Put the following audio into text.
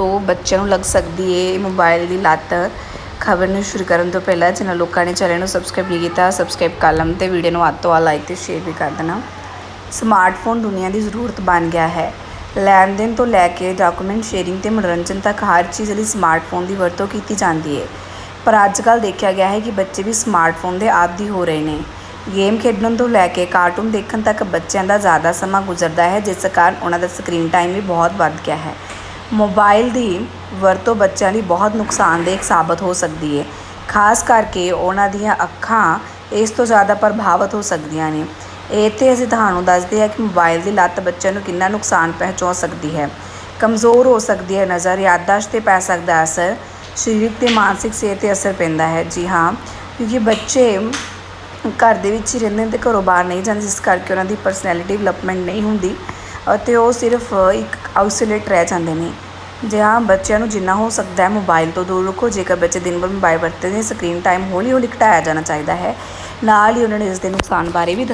ਤੋਂ ਬੱਚਿਆਂ ਨੂੰ ਲੱਗ ਸਕਦੀ ਹੈ ਮੋਬਾਈਲ ਦੀ ਲੱਤ। ਖਬਰ ਨੂੰ ਸ਼ੁਰੂ ਕਰਨ ਤੋਂ ਪਹਿਲਾਂ ਜਿਨ੍ਹਾਂ ਲੋਕਾਂ ਨੇ ਚੈਨਲ ਨੂੰ ਸਬਸਕ੍ਰਾਈਬ ਨਹੀਂ ਕੀਤਾ ਸਬਸਕ੍ਰਾਈਬ ਕਰ ਲਮ ਤੇ ਵੀਡੀਓ ਨੂੰ ਵੱਧ ਤੋਂ ਵੱਧ ਲਾਈਕ ਤੇ ਸ਼ੇਅਰ ਵੀ ਕਰ ਦੇਣਾ। ਸਮਾਰਟਫੋਨ ਦੁਨੀਆ ਦੀ ਜ਼ਰੂਰਤ ਬਣ ਗਿਆ ਹੈ। ਲੈਣ ਦੇਣ ਤੋਂ ਲੈ ਕੇ ਡਾਕੂਮੈਂਟ ਸ਼ੇਅਰਿੰਗ ਤੇ ਮਨੋਰੰਜਨ ਤੱਕ ਹਰ ਚੀਜ਼ ਲਈ ਸਮਾਰਟਫੋਨ ਦੀ ਵਰਤੋਂ ਕੀਤੀ ਜਾਂਦੀ ਹੈ ਪਰ ਅੱਜ ਕੱਲ੍ਹ ਦੇਖਿਆ ਗਿਆ ਹੈ ਕਿ ਬੱਚੇ ਵੀ ਸਮਾਰਟਫੋਨ ਦੇ ਆਦੀ ਹੋ ਰਹੇ ਨੇ। ਗੇਮ ਖੇਡਣ ਤੋਂ ਲੈ ਕੇ ਕਾਰਟੂਨ ਦੇਖਣ ਤੱਕ ਬੱਚਿਆਂ ਦਾ ਜ਼ਿਆਦਾ ਸਮਾਂ ਗੁਜ਼ਰਦਾ ਹੈ, ਜਿਸ ਕਾਰਨ ਉਹਨਾਂ ਦਾ ਸਕਰੀਨ ਟਾਈਮ ਵੀ ਬਹੁਤ ਵੱਧ ਗਿਆ ਹੈ। ਮੋਬਾਈਲ ਦੀ ਵਰਤੋਂ ਬੱਚਿਆਂ ਲਈ ਬਹੁਤ ਨੁਕਸਾਨਦੇਹ ਸਾਬਤ ਹੋ ਸਕਦੀ ਹੈ ਖਾਸ ਕਰਕੇ ਉਹਨਾਂ ਦੀਆਂ ਅੱਖਾਂ ਇਸ ਤੋਂ ਜ਼ਿਆਦਾ ਪ੍ਰਭਾਵਿਤ ਹੋ ਸਕਦੀਆਂ ਨੇ। ਇੱਥੇ ਅਸੀਂ ਤੁਹਾਨੂੰ ਦੱਸਦੇ ਹਾਂ ਕਿ ਮੋਬਾਈਲ ਦੀ ਲੱਤ ਬੱਚਿਆਂ ਨੂੰ ਕਿੰਨਾ ਨੁਕਸਾਨ ਪਹੁੰਚਾ ਸਕਦੀ ਹੈ। ਕਮਜ਼ੋਰ ਹੋ ਸਕਦੀ ਹੈ ਨਜ਼ਰ ਯਾਦਦਾਸ਼ਤ 'ਤੇ ਪੈ ਸਕਦਾ ਅਸਰ, ਸਰੀਰਕ ਤੇ ਮਾਨਸਿਕ ਸਿਹਤ 'ਤੇ ਅਸਰ ਪੈਂਦਾ ਹੈ। ਜੀ ਹਾਂ, ਕਿਉਂਕਿ ਬੱਚੇ ਘਰ ਦੇ ਵਿੱਚ ਹੀ ਰਹਿੰਦੇ ਨੇ ਤੇ ਘਰੋਂ ਬਾਹਰ ਨਹੀਂ ਜਾਂਦੇ, ਜਿਸ ਕਰਕੇ ਉਹਨਾਂ ਦੀ ਪਰਸਨੈਲਿਟੀ ਡਿਵੈਲਪਮੈਂਟ ਨਹੀਂ ਹੁੰਦੀ। ਅਤੇ ਉਹ ਸਿਰਫ ਇੱਕ ਆਈਸੋਲੇਟ ਰਹਿ ਜਾਂਦੇ ਨੇ। ਜੀ ਹਾਂ ਬੱਚਿਆਂ ਨੂੰ ਜਿੰਨਾ ਹੋ ਸਕਦਾ ਹੈ ਮੋਬਾਈਲ ਤੋਂ ਦੂਰ ਰੱਖੋ। ਜੇਕਰ ਬੱਚੇ ਦਿਨ ਭਰ ਮੋਬਾਈਲ ਵਰਤਦੇ ਨੇ ਸਕਰੀਨ ਟਾਈਮ ਹੌਲੀ ਹੌਲੀ ਘਟਾਇਆ ਜਾਣਾ ਚਾਹੀਦਾ ਹੈ। ਨਾਲ ਹੀ ਉਹਨਾਂ ਨੇ ਇਸ ਦੇ ਨੁਕਸਾਨ ਬਾਰੇ ਵੀ